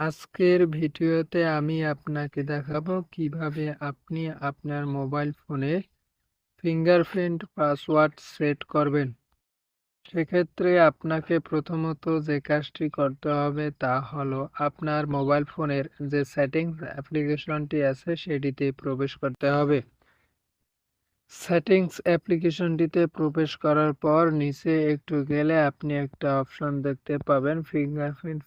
আজকের ভিডিওতে আমি আপনাকে দেখাবো কীভাবে আপনি আপনার মোবাইল ফোনে ফিঙ্গারপ্রিন্ট পাসওয়ার্ড সেট করবেন। সেক্ষেত্রে আপনাকে প্রথমত যে কাজটি করতে হবে তা হলো আপনার মোবাইল ফোনের যে সেটিংস অ্যাপ্লিকেশনটি আছে সেটিতে প্রবেশ করতে হবে। সেটিংস অ্যাপ্লিকেশনটিতে প্রবেশ করার পর নিচে একটু গেলে আপনি একটা অপশন দেখতে পাবেন ফিঙ্গারপ্রিন্ট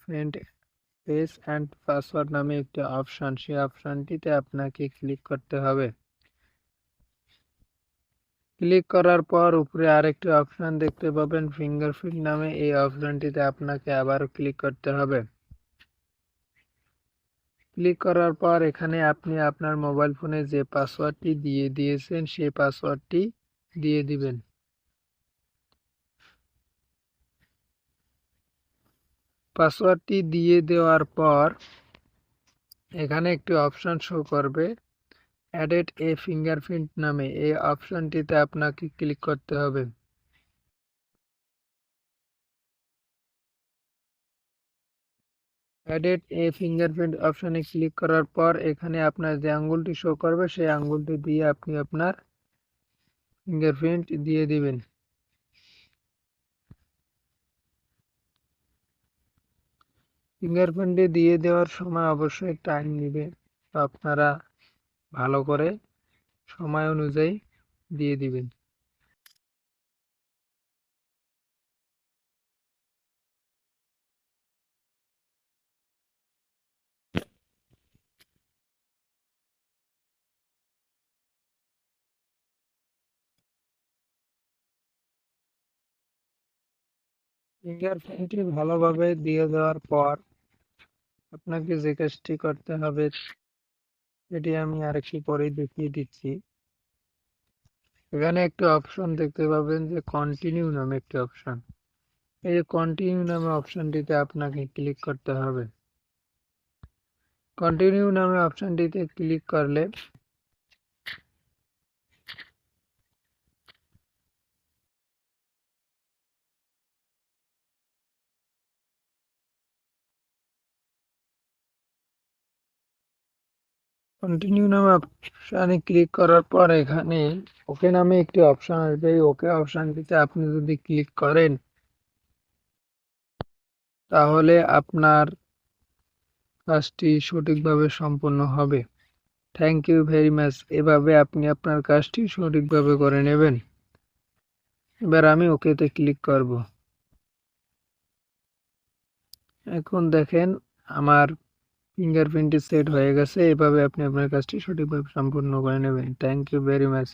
প্রিন্ট অ্যান্ড পাসওয়ার্ড নামে একটি অপশন সেই অপশনটিতে আপনাকে ক্লিক করতে হবে। ক্লিক করার পর উপরে আরেকটি অপশন দেখতে পাবেন ফিঙ্গারপ্রিন্ট নামে। এই অপশনটিতে আপনাকে আবার ক্লিক করতে হবে। ক্লিক করার পর এখানে আপনি আপনার মোবাইল ফোনে যে পাসওয়ার্ডটি দিয়ে দিয়েছেন, সেই পাসওয়ার্ডটি দিয়ে দিবেন। পাসওয়ার্ডটি দিয়ে দেওয়ার পর এখানে একটি অপশান শো করবে অ্যাডেড এ ফিঙ্গারপ্রিন্ট নামে। এই অপশানটিতে আপনাকে ক্লিক করতে হবে। অ্যাডেড এ ফিঙ্গারপ্রিন্ট অপশনে ক্লিক করার পর এখানে আপনার যে আঙ্গুলটি শো করবে, সেই আঙ্গুলটি দিয়ে আপনি আপনার ফিঙ্গারপ্রিন্ট দিয়ে দিবেন। ফিঙ্গারপ্রিন্টে দিয়ে দেওয়ার সময় অবশ্যই টাইম নেবে। তো আপনারা ভালো করে সময় অনুযায়ী দিয়ে দিবেন। ফিঙ্গারপ্রিন্টটি ভালোভাবে দিয়ে দেওয়ার পর আপনাকে যে কাজটি করতে হবে এটি আমি আরেকটি পরেই দেখিয়ে দিচ্ছি। এখানে একটা অপশন দেখতে পাবেন যে কন্টিনিউ নামে একটি অপশন এই যে কন্টিনিউ নামে অপশনটিতে আপনাকে ক্লিক করতে হবে। কন্টিনিউ নামে অপশনটিতে ক্লিক করলে কন্টিনিউ নামে অপশানে ক্লিক করার পর এখানে ওকে নামে একটি অপশান আসবে। এই ওকে অপশানটিতে আপনি যদি ক্লিক করেন, তাহলে আপনার কাজটি সঠিকভাবে সম্পন্ন হবে। থ্যাংক ইউ ভেরি মাচ এভাবে আপনি আপনার কাজটি সঠিকভাবে করে নেবেন। এবার আমি ওকেতে ক্লিক করব। এখন দেখেন, আমার ফিঙ্গারপ্রিন্টটি সেট হয়ে গেছে এভাবে আপনি আপনার কাজটি সঠিকভাবে সম্পূর্ণ করে নেবেন থ্যাংক ইউ ভেরি মাচ